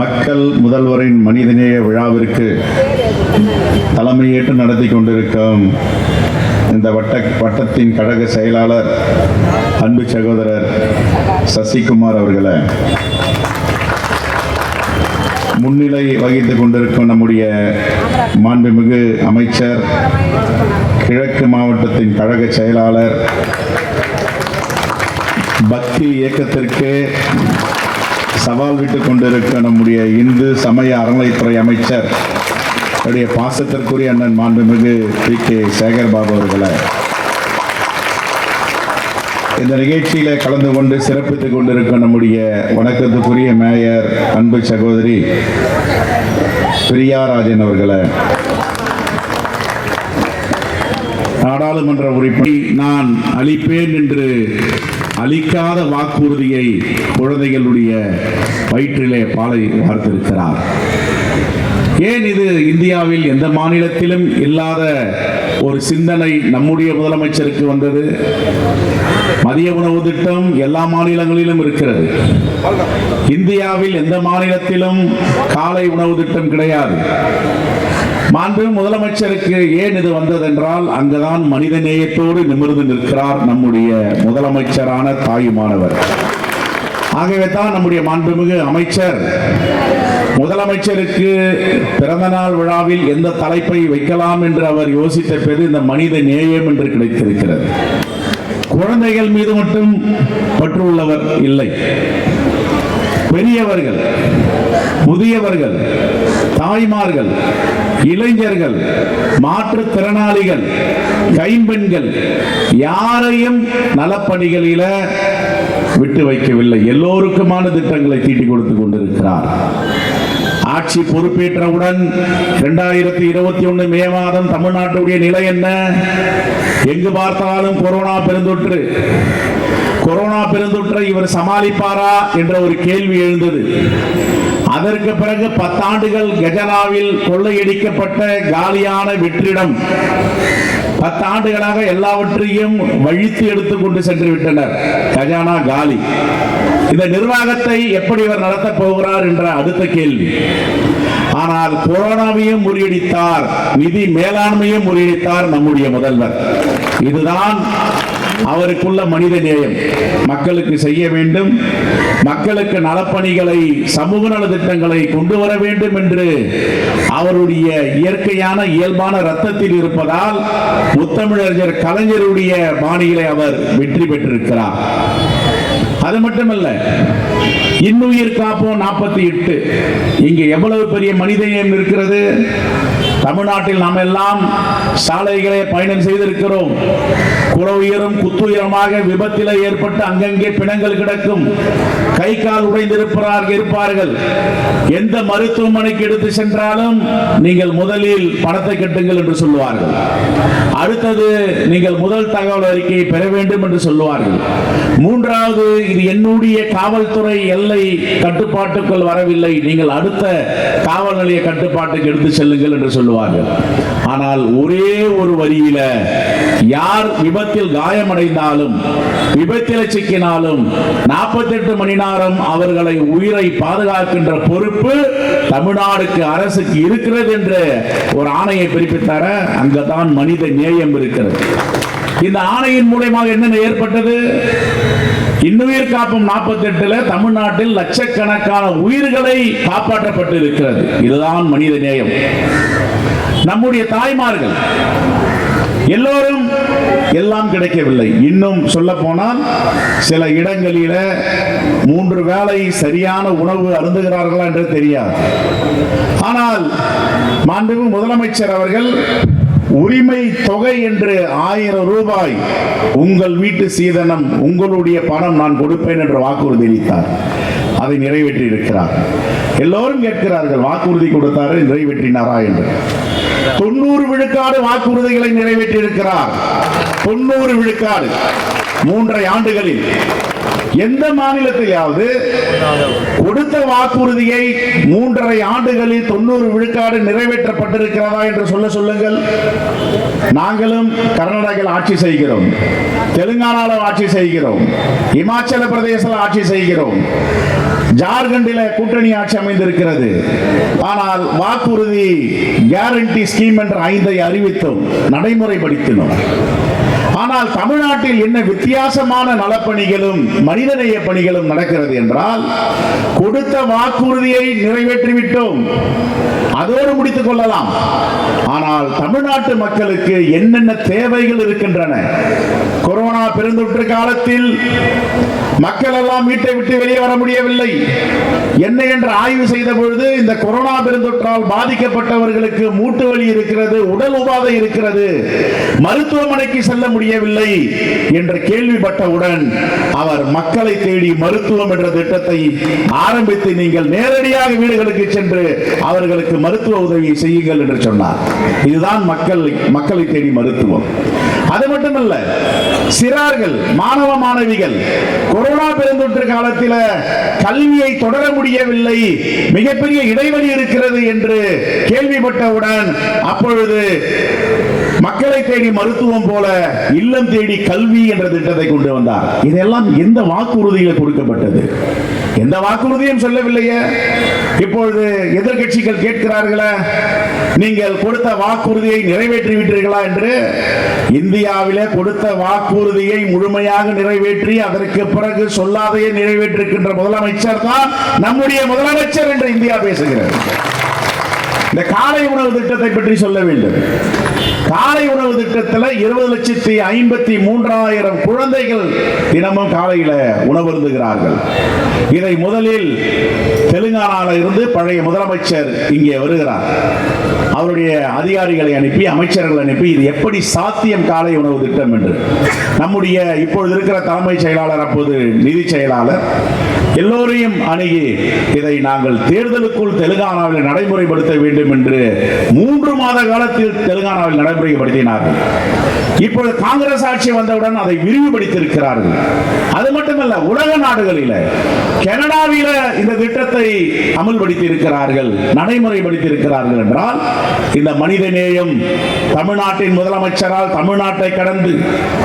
மக்கள் முதல்வரின் மனிதநேய விழாவிற்கு தலைமையேற்று நடத்தி கொண்டிருக்கும் இந்த வட்ட வட்டத்தின் கழக செயலாளர் அன்பு சகோதரர் சசிகுமார் அவர்களை. முன்னிலை வகித்துக் கொண்டிருக்கும் நம்முடைய மாண்புமிகு அமைச்சர் கிழக்கு மாவட்டத்தின் கழக செயலாளர் பக்தி இயக்கத்திற்கு சவால் விட்டு கொண்டிருக்க நம்முடைய இந்து சமய அறநிலைத்துறை அமைச்சர் அவருடைய பாசத்திற்குரிய அண்ணன் மாண்புமிகு பி. கே. சேகர் பாபு அவர்களை. இந்த நிகழ்ச்சியில கலந்து கொண்டு சிறப்பித்துக் கொண்டிருக்கும் நம்முடைய வணக்கத்துக்குரிய மேயர் அன்பு சகோதரி பிரியாராஜன் அவர்களை. நாடாளுமன்ற உறுப்பினர் நான் அளிப்பேன் என்று அளிக்காத வாக்குறுதியை குழந்தைகளுடைய வயிற்றிலே பாலை வார்த்திருக்கிறார் ஏன் இது இந்தியாவில் எந்த மாநிலத்திலும் இல்லாத ஒரு சிந்தனை நம்முடைய முதலமைச்சருக்கு வந்தது? மதிய உணவு திட்டம் எல்லா மாநிலங்களிலும் இருக்கிறது. இந்தியாவில் எந்த மாநிலத்திலும் காலை உணவு திட்டம் கிடையாது. மாண்பு முதலமைச்சருக்கு ஏன் இது வந்ததென்றால் அங்குதான் மனித நேயத்தோடு நிமிர்ந்து நிற்கிறார் நம்முடைய முதலமைச்சரான தாயுமானவர். ஆகவே தான் நம்முடைய மாண்புமிகு அமைச்சர். முதலமைச்சருக்கு பிறந்த நாள் விழாவில் எந்த தலைப்பை வைக்கலாம் என்று அவர் யோசித்த பிறகு இந்த மனித நேயம் என்று கிடைத்திருக்கிறது. குழந்தைகள் மீது மட்டும் பற்று உள்ளவர் இல்லை. பெரியவர்கள் முதியவர்கள் தாய்மார்கள் இளைஞர்கள் மாற்றுத்திறனாளிகள் கைம்பெண்கள் யாரையும் நலப்பணிகளில விட்டு வைக்கவில்லை. எல்லோருக்குமான திட்டங்களை தீட்டிக் கொடுத்து கொண்டிருக்கிறார். ஆட்சி பொறுப்பேற்றவுடன் இரண்டாயிரத்தி இருபத்தி ஒன்று மே மாதம் தமிழ்நாட்டுடைய நிலை என்ன? எங்கு பார்த்தாலும் கொரோனா பெருந்தொற்று. கொரோனா பெருந்தொற்றை இவர் சமாளிப்பாரா என்ற ஒரு கேள்வி எழுந்தது. அதற்கு பிறகு பத்தாண்டுகள் கஜனாவில் கொள்ளையடிக்கப்பட்ட காலியான வெற்றிடம். பத்தாண்டுகளாக எல்லாவற்றையும் வழித்து எடுத்துக் கொண்டு சென்று விட்டனர் கஜானா காலி. இந்த நிர்வாகத்தை எப்படி இவர் நடத்தப் போகிறார் என்ற அடுத்த கேள்வி. ஆனால் கொரோனாவையும் முறியடித்தார் நிதி மேலாண்மையும் முறியடித்தார் நம்முடைய முதல்வர். இதுதான் அவருக்குள்ள மனித நேயம். மக்களுக்கு செய்ய வேண்டும். மக்களுக்கு நலப்பணிகளை சமூக நல திட்டங்களை கொண்டு வர வேண்டும் என்று அவருடைய இயற்கையான இயல்பான ரத்தத்தில் இருப்பதால் முத்தமிழறிஞர் கலைஞருடைய பாணியிலே அவர் வெற்றி பெற்றிருக்கிறார். அது மட்டுமல்ல இன்னுயிர் காப்போம் நாற்பத்தி எட்டு. இங்க எவ்வளவு பெரிய மனிதநேயம் இருக்கிறது? தமிழ்நாட்டில் நாம் எல்லாம் சாலைகளை பயணம் செய்திருக்கிறோம். குறவுயரும் குத்துயரமாக விபத்தில் ஏற்பட்டு அங்கங்கே பிணங்கள் கிடக்கும். கை கால் உடைந்திருப்பார்கள் இருப்பார்கள். எந்த மருத்துவமனைக்கு எடுத்து சென்றாலும் நீங்கள் முதலில் பணத்தை கட்டுங்கள் என்று சொல்லுவார்கள். அடுத்தது நீங்கள் முதல் தகவல் அறிக்கையை பெற வேண்டும் என்று சொல்லுவார்கள். மூன்றாவது இது என்னுடைய காவல்துறை எல்லை கட்டுப்பாட்டுக்குள் வரவில்லை. நீங்கள் அடுத்த காவல் நிலைய கட்டுப்பாட்டுக்கு எடுத்து செல்லுங்கள் என்று சொல்லுவார்கள். ஆனால் ஒரே ஒரு வரியில யார் விபத்தில் காயமடைந்தாலும் விபத்தில் சிக்கினாலும் 48 மணி நேரம் அவர்களை உயிரை பாதுகாக்கின்ற பொறுப்பு தமிழ்நாடுக்கு அரசுக்கு இருக்கிறது என்று ஒரு ஆணையை பிறப்பித்தார அங்கதான் மனித நேயம் இருக்கிறது. இந்த ஆணையின் மூலயமாக என்னென்ன ஏற்பட்டது? இன்னுயிர் காப்பும் 48 தமிழ்நாட்டில் லட்சக்கணக்கான உயிர்களை காப்பாற்றப்பட்டு இருக்கிறது இதுதான் மனித நேயம். நம்முடைய தாய்மார்கள். எல்லோரும் எல்லாம் கிடைக்கவில்லை. இன்னும் சொல்ல போனால் சில இடங்களில மூன்று வேளை சரியான உணவு அருந்துகிறார்களா என்று தெரியாது. ஆனால் மாண்பு முதலமைச்சர் அவர்கள் உரிமை தொகை என்று ஆயிரம் ரூபாய் உங்கள் வீட்டு சீதனம் உங்களுடைய பணம் நான் கொடுப்பேன் என்று வாக்குறுதி அளித்தார். அதை நிறைவேற்றி இருக்கிறார் எல்லோரும் கேட்கிறார்கள் வாக்குறுதி கொடுத்தாரு நிறைவேற்றினாரா என்று. தொண்ணூறு விழுக்காடு வாக்குறுதிகளை நிறைவேற்றியிருக்கிறார். தொண்ணூறு விழுக்காடு. மூன்றரை ஆண்டுகளில். எந்த மாநிலத்திலாவது கொடுத்த வாக்குறுதியை மூன்றரை ஆண்டுகளில் தொண்ணூறு விழுக்காடு நிறைவேற்றப்பட்டிருக்கிறதா என்று சொல்ல சொல்லுங்கள். நாங்களும் கர்நாடகாவில் ஆட்சி செய்கிறோம். தெலுங்கானாவில் ஆட்சி செய்கிறோம். இமாச்சல பிரதேசத்தில் ஆட்சி செய்கிறோம். ஜார்க்கண்டில கூட்டணி ஆட்சி அமைந்திருக்கிறது. ஆனால் வாக்குறுதி கேரண்டி ஸ்கீம் என்ற ஐந்தை அறிவித்தும் நடைமுறைப்படுத்தினோம். ஆனால் தமிழ்நாட்டில் என்ன வித்தியாசமான நலப்பணிகளும் மனிதநேய பணிகளும் நடக்கிறது என்றால் கொடுத்த வாக்குறுதியை நிறைவேற்றிவிட்டோம். அதோடு முடித்துக் கொள்ளலாம். ஆனால் தமிழ்நாட்டு மக்களுக்கு என்னென்ன தேவைகள் இருக்கின்றன? கொரோனா பெருந்தொற்று காலத்தில் மக்கள் எல்லாம் வீட்டை விட்டு வெளியே வர முடியவில்லை. என்ன என்று ஆய்வு செய்த பொழுது இந்த கொரோனா பெருந்தொற்றால் பாதிக்கப்பட்டவர்களுக்கு மூட்டு வலி இருக்கிறது உடல் உபாதை இருக்கிறது. மருத்துவமனைக்கு செல்ல முடியும் முடியவில்லை என்று கேள்விப்பட்டவுடன் அவர் மக்களை தேடி மருத்துவம் என்ற திட்டத்தை ஆரம்பித்து நீங்கள் நேரடியாக வீடுகளுக்கு சென்று அவர்களுக்கு மருத்துவ உதவியை செய்யுங்கள் என்று சொன்னார். இதுதான் மக்கள் மக்களை தேடி மருத்துவம். அது மட்டுமல்ல சிறார்கள் மாணவ மாணவிகள் கொரோனா பெருந்தொற்று காலத்தில் கல்வியை தொடர முடியவில்லை மிகப்பெரிய இடைவெளி இருக்கிறது என்று கேள்விப்பட்டவுடன் அப்பொழுது மக்களை தேடி மருத்துவம் போல இல்லம் தேடி கல்வி என்ற திட்டத்தை கொண்டு வந்தார். இதெல்லாம் எந்த வாக்குறுதியில் கொடுக்கப்பட்டது? எந்த வாக்குறுதியும் சொல்லவில்லையே. இப்பொழுது எதிர்க்கட்சிகள் கேட்கிறார்களே நீங்கள் கொடுத்த வாக்குறுதியை நிறைவேற்றி விட்டீர்களா என்று? இந்தியாவிலே கொடுத்த வாக்குறுதியை முழுமையாக நிறைவேற்றி அதற்கு பிறகு சொல்லாதையே நிறைவேற்றிருக்கின்ற முதலமைச்சர் தான் நம்முடைய முதலமைச்சர் என்று இந்தியா பேசுகிறது. இந்த காலை உணவு திட்டத்தை பற்றி சொல்ல வேண்டும். காலை உணவு திட்டத்தில் இருபது லட்சத்தி ஐம்பத்தி மூன்றாயிரம் குழந்தைகள் தினமும் காலையில் உணவருந்துகிறார்கள். இதை முதலில் தெலுங்கானால இருந்து பழைய முதலமைச்சர் இங்கே வருகிறார். அவருடைய அதிகாரிகளை அனுப்பி அமைச்சர்களை அனுப்பி இது எப்படி சாத்தியம் காலை உணவு திட்டம் என்று. நம்முடைய இப்பொழுது இருக்கிற தலைமைச் செயலாளர் அப்போது நிதி செயலாளர் எல்லோரையும் அணுகி இதை நாங்கள் தேர்தலுக்குள் தெலுங்கானாவில் நடைமுறைப்படுத்த வேண்டும் என்று மூன்று மாத காலத்தில் தெலுங்கானாவில் நடைமுறைப்படுத்தினார்கள் இப்பொழுது காங்கிரஸ் ஆட்சி வந்தவுடன் அதை விரிவுபடுத்தியிருக்கிறார்கள். அது மட்டுமல்ல உலக நாடுகளில் கனடாவில இந்த திட்டத்தை அமல்படுத்தி இருக்கிறார்கள் நடைமுறைப்படுத்தி இருக்கிறார்கள் என்றால் இந்த மனித நேயம் தமிழ்நாட்டின் முதலமைச்சரால் தமிழ்நாட்டை கடந்து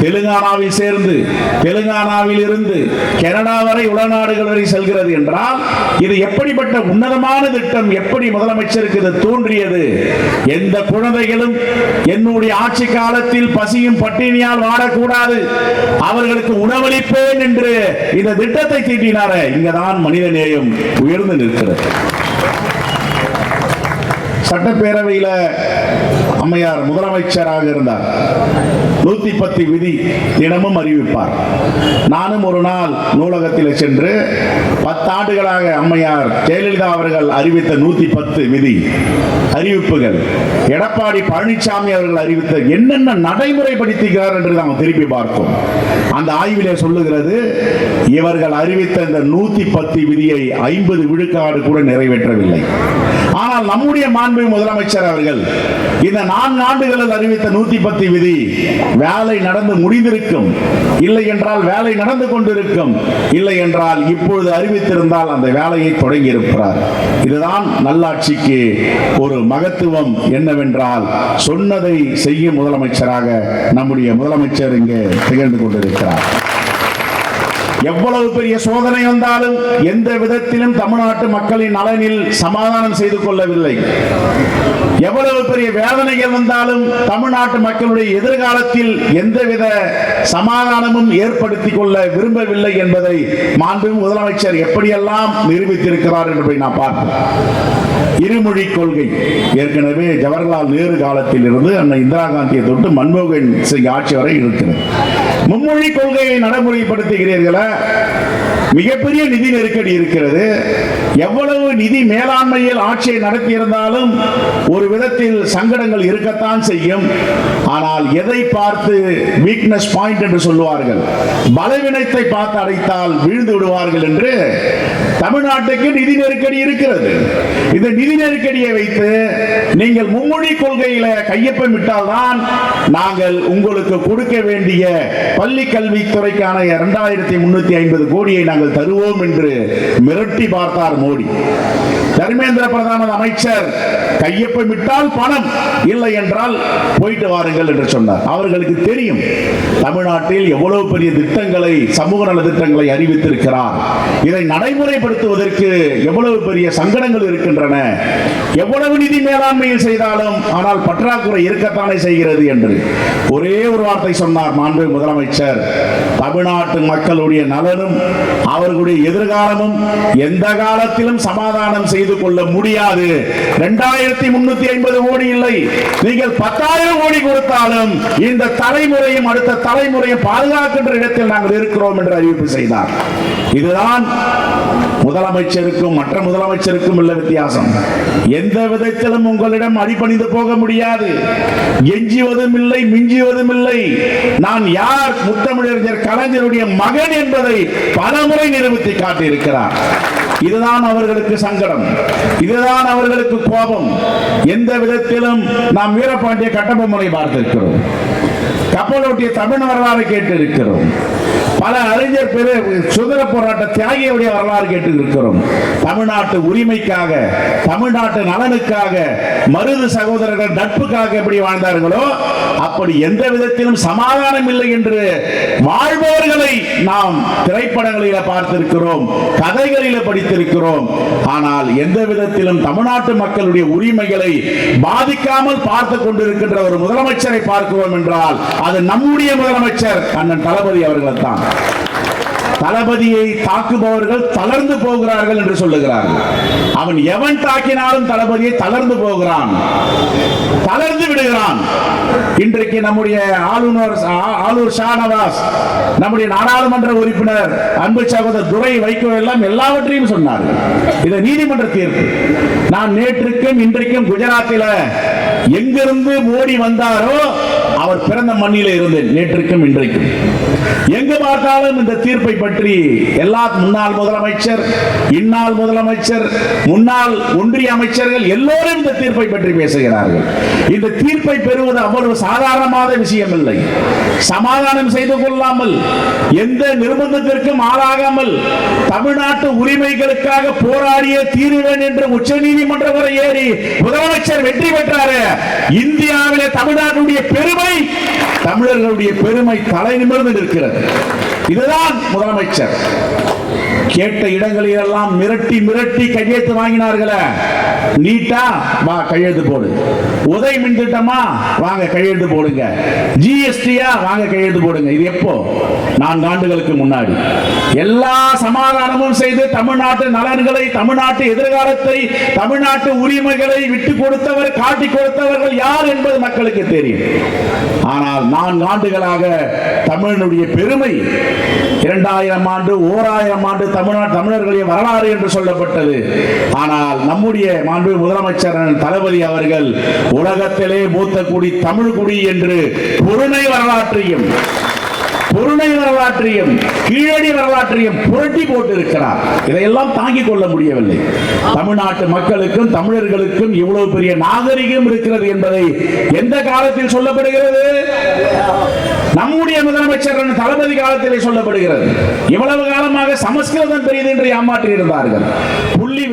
தெலுங்கானாவில் சேர்ந்து தெலுங்கானாவில் இருந்து கனடா வரை உலநாடுகள் வரை செல்கிறது என்றால் இது எப்படிப்பட்ட உன்னதமான திட்டம் எப்படி முதலமைச்சருக்கு இது தோன்றியது? எந்த குழந்தைகளும் என்னுடைய ஆட்சி காலத்தில் பசி பசியும் பட்டினியால் வாடக்கூடாது. அவர்களுக்கு உணவளிப்பேன் என்று இந்த திட்டத்தை தீட்டினாரே. இங்கதான் மனித நேயம் உயர்ந்து நிற்கிறது. சட்டப்பேரவையில அம்மையார் முதலமைச்சராக இருந்தார். நூத்தி பத்து விதி தினமும் அறிவிப்பார். நானும் ஒரு நாள் நூலகத்தில் சென்று பத்தாண்டுகளாக அம்மையார் ஜெயலலிதா அவர்கள் அறிவித்த நூத்தி பத்து விதி அறிவிப்புகள் எடப்பாடி பழனிசாமி அவர்கள் அறிவித்த என்னென்ன நடைமுறைப்படுத்துகிறார் என்று நாம் திருப்பி பார்ப்போம். அந்த ஆய்விலே சொல்லுகிறது இவர்கள் அறிவித்த இந்த நூத்தி பத்து விதியை ஐம்பது விழுக்காடு கூட நிறைவேற்றவில்லை. ஆனால் நம்முடைய மாண்பு முதலமைச்சர் அவர்கள் இந்த நான்கு ஆண்டுகளில் அறிவித்த நூத்தி பத்து விதி வேலை நடந்து முடிந்திருக்கும். இல்லை என்றால் வேலை நடந்து கொண்டிருக்கும். இல்லை என்றால் இப்பொழுது அறிவித்திருந்தால் அந்த வேலையை தொடங்கி இருக்கிறார் இதுதான் நல்லாட்சிக்கு ஒரு மகத்துவம் என்னவென்றால் சொன்னதை செய்யும் முதலமைச்சராக நம்முடைய முதலமைச்சர் இங்கே திகழ்ந்து கொண்டிருக்கிறார். எவ்வளவு பெரிய சோதனை வந்தாலும் எந்த விதத்திலும் தமிழ்நாட்டு மக்களின் நலனில் சமாதானம் செய்து கொள்ளவில்லை. எவ்வளவு பெரிய வேதனைகள் வந்தாலும் தமிழ்நாட்டு மக்களுடைய எதிர்காலத்தில் எந்தவித சமாதானமும் ஏற்படுத்திக் கொள்ள விரும்பவில்லை என்பதை மாண்பு முதலமைச்சர் எப்படியெல்லாம் நிரூபித்திருக்கிறார் என்பதை நாம் பார்ப்போம். இருமொழி கொள்கை. ஏற்கனவே ஜவஹர்லால் நேரு காலத்தில் இருந்து அண்ணன் இந்திரா காந்தியை தொட்டு மன்மோகன் சிங் ஆட்சி வரை இருக்கிறது. மும்மொழி கொள்கையை நடைமுறைப்படுத்துகிறீர்களா? மிகப்பெரிய நிதி நெருக்கடி இருக்கிறது. எவ்வளவு நிதி மேலாண்மையில் ஆட்சியை நடத்தியிருந்தாலும் ஒரு விதத்தில் சங்கடங்கள் இருக்கத்தான் செய்யும். ஆனால் எதை பார்த்து வீக்னஸ் பாயிண்ட் என்று சொல்லுவார்கள்? பலவீனத்தை பார்த்து அடைத்தால் வீழ்ந்து விடுவார்கள் என்று தமிழ்நாட்டுக்கு நிதி நெருக்கடி இருக்கிறது. இந்த நிதி நெருக்கடியை வைத்து நீங்கள் மும்மொழி கொள்கையில கையொப்பம் விட்டால்தான் நாங்கள் உங்களுக்கு கொடுக்க வேண்டிய பள்ளி கல்வித்துறைக்கான இரண்டாயிரத்தி முன்னூத்தி ஐம்பது கோடியை நாங்கள் தருவோம் என்று மிரட்டி பார்த்தார் மோடி. தர்மேந்திர பிரதான அமைச்சர் கையொப்பமிட்டால் பணம் இல்லை என்றால் போயிட்டு வாருங்கள் என்று சொன்னார். அவர்களுக்கு தெரியும் தமிழ்நாட்டில் எவ்வளவு பெரிய திட்டங்களை சமூக நல திட்டங்களை அறிவித்திருக்கிறார். இதை நடைமுறைப்படுத்துவதற்கு எவ்வளவு பெரிய சங்கடங்கள் இருக்கின்றன எவ்வளவு நிதி மேலாண்மையில் செய்தாலும் ஆனால் பற்றாக்குறை இருக்கத்தானே செய்கிறது என்று. ஒரே ஒரு வார்த்தை சொன்னார் மாண்பு முதலமைச்சர். தமிழ்நாட்டு மக்களுடைய நலனும் அவர்களுடைய எதிர்காலமும் எந்த காலத்திலும் சமாதானம் செய்து கொள்ள முடியாது. இரண்டாயிரத்தி முன்னூத்தி ஐம்பது கோடி இல்லை. நீங்கள் பத்தாயிரம் கோடி கொடுத்தாலும் இந்த தலைமுறையும் அடுத்த தலைமுறையும் பாதுகாக்கின்ற இடத்தில் நாங்கள் இருக்கிறோம் என்று அறிவிப்பு செய்தார். இதுதான் முதலமைச்சருக்கும் மற்ற முதலமைச்சருக்கும் உள்ள வித்தியாசம். விசுவாசம். எந்த விதத்திலும் உங்களிடம் அடிபணிந்து போக முடியாது. எஞ்சுவதும் இல்லை மிஞ்சுவதும் இல்லை. நான் யார்? முத்தமிழறிஞர் கலைஞருடைய மகன் என்பதை பலமுறை நிரூபித்து காட்டியிருக்கிறார். இதுதான் அவர்களுக்கு சங்கடம். இதுதான் அவர்களுக்கு கோபம். எந்த விதத்திலும் நாம் வீரபாண்டிய கட்டபொம்மனை பார்த்திருக்கிறோம். கப்பலோட்டிய தமிழ் வரலாறு கேட்டிருக்கிறோம். பல அறிஞர் பெரு சுதந்திர போராட்ட தியாகியுடைய வரலாறு கேட்டு இருக்கிறோம். தமிழ்நாட்டு உரிமைக்காக தமிழ்நாட்டு நலனுக்காக மருது சகோதரர்கள் நட்புக்காக எப்படி வாழ்ந்தார்களோ அப்படி எந்த விதத்திலும் சமாதானம் இல்லை என்று வாழ்பவர்களை நாம் திரைப்படங்களில பார்த்திருக்கிறோம் கதைகளில படித்திருக்கிறோம். ஆனால் எந்த விதத்திலும் தமிழ்நாட்டு மக்களுடைய உரிமைகளை பாதிக்காமல் பார்த்து கொண்டிருக்கின்ற ஒரு முதலமைச்சரை பார்க்கிறோம் என்றால் அது நம்முடைய முதலமைச்சர் அண்ணன் தளபதி அவர்கள் தான் தளபதியை தாக்குபவர்கள் தளர்ந்து போகிறார்கள் என்று சொல்லுகிறார்கள். அவன் எவன் தாக்கினாலும் தளபதியை தளர்ந்து போகிறான். தளர்ந்து விடுகிறான். இன்றைக்கு நம்முடைய ஆளுநர் ஆளுநர் ஷானவாஸ் நம்முடைய நாடாளுமன்ற உறுப்பினர் அன்பு சகோதரர் துரை வைகோ எல்லாம் எல்லாவற்றையும் சொன்னார்கள் இது நீதிமன்ற தீர்ப்பு. நான் நேற்றுக்கும் இன்றைக்கும் குஜராத்தில் எங்கிருந்து மோடி வந்தாரோ அவர் பிறந்த மண்ணிலே இருந்தேன் நேற்றுக்கும் இன்றைக்கும். எங்கு பார்த்தாலும் இந்த தீர்ப்பை பற்றி எல்லா முன்னாள் முதலமைச்சர் இந்நாள் முதலமைச்சர் முன்னாள் ஒன்றிய அமைச்சர்கள் எல்லோரும் இந்த தீர்ப்பை பற்றி பேசுகிறார்கள். இந்த தீர்ப்பை பெறுவது அவ்வளவு சாதாரணமான விஷயம் இல்லை சமாதானம் செய்து கொள்ளாமல் எந்த நிர்பந்தத்திற்கும் ஆளாகாமல் தமிழ்நாட்டு உரிமைகளுக்காக போராடிய தீருவேன் என்று உச்ச நீதிமன்றம் வரை ஏறி முதலமைச்சர் வெற்றி பெற்றாரு இந்தியாவிலே தமிழ்நாட்டுடைய பெருமை தமிழர்களுடைய பெருமை தலை நிமிர்ந்து நிற்கிறது. இதுதான் முதலமைச்சர். கேட்ட இடங்களில் எல்லாம் மிரட்டி மிரட்டி கையெழுத்து வாங்கினார்களே. நீட்டா வா கையெழுத்து போடு. உதய் மின் திட்டமா வாங்க கையெழுத்து போடுங்க. ஜிஎஸ்டியா வாங்க கையெழுத்து போடுங்க. இது எப்போ? நான்கு ஆண்டுகளுக்கு முன்னாடி. எல்லா சமாதானமும் செய்து தமிழ்நாட்டு நலன்களை தமிழ்நாட்டு எதிர்காலத்தை தமிழ்நாட்டு உரிமைகளை விட்டு கொடுத்தவர் காட்டி கொடுத்தவர்கள் யார் என்பது மக்களுக்கு தெரியும். ஆனால் நான்கு ஆண்டுகளாக தமிழனுடைய பெருமை இரண்டாயிரம் ஆண்டு ஓராயிரம் ஆண்டு தமிழ்நாடு தமிழர்களுடைய வரலாறு என்று சொல்லப்பட்டது. ஆனால் நம்முடைய மாண்பு முதலமைச்சர் தளபதி அவர்கள் உலகத்திலே மூத்த குடி தமிழ் குடி என்று பொருணை வரலாற்றையும் பொருளை வரலாற்றையும் கீழடி வரலாற்றையும் புரட்டி போட்டிருக்கிறார். இதையெல்லாம் தாங்கிக் கொள்ள முடியவில்லை. தமிழ்நாட்டு மக்களுக்கும் தமிழர்களுக்கும் இவ்வளவு பெரிய நாகரிகம் இருக்கிறது என்பதை எந்த காலத்தில் சொல்லப்படுகிறது? நம்முடைய முதலமைச்சர் தளபதி காலத்திலே சொல்லப்படுகிறது. இவ்வளவு காலமாக சமஸ்கிருதம் பெரியது என்று ஏமாற்றி இருந்தார்கள் புள்ளி